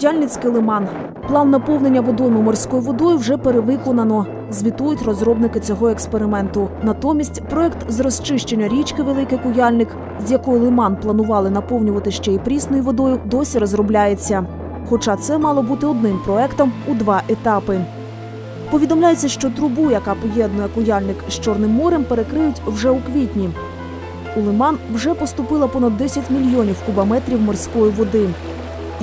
Куяльницький лиман. План наповнення водойми морською водою вже перевиконано. Звітують розробники цього експерименту. Натомість проект з розчищення річки Великий Куяльник, з якої лиман планували наповнювати ще й прісною водою, досі розробляється. Хоча це мало бути одним проектом у два етапи. Повідомляється, що трубу, яка поєднує куяльник з Чорним морем, перекриють вже у квітні. У лиман вже поступило понад 10 мільйонів кубометрів морської води.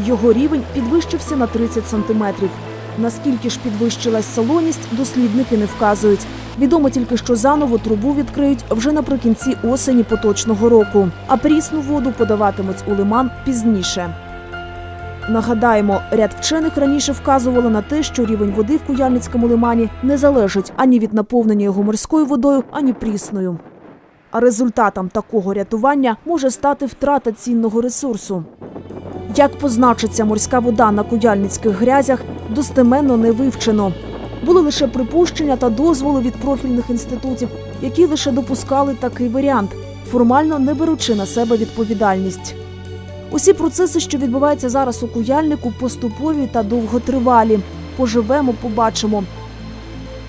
Його рівень підвищився на 30 сантиметрів. Наскільки ж підвищилась солоність, дослідники не вказують. Відомо тільки, що заново трубу відкриють вже наприкінці осені поточного року, а прісну воду подаватимуть у лиман пізніше. Нагадаємо, ряд вчених раніше вказувало на те, що рівень води в Куяльницькому лимані не залежить ані від наповнення його морською водою, ані прісною. А результатом такого рятування може стати втрата цінного ресурсу. Як позначиться морська вода на куяльницьких грязях, достеменно не вивчено. Були лише припущення та дозволи від профільних інститутів, які лише допускали такий варіант, формально не беручи на себе відповідальність. Усі процеси, що відбуваються зараз у куяльнику, поступові та довготривалі. Поживемо, побачимо.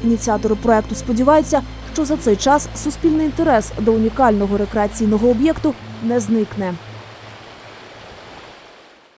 Ініціатори проекту сподіваються, що за цей час суспільний інтерес до унікального рекреаційного об'єкту не зникне.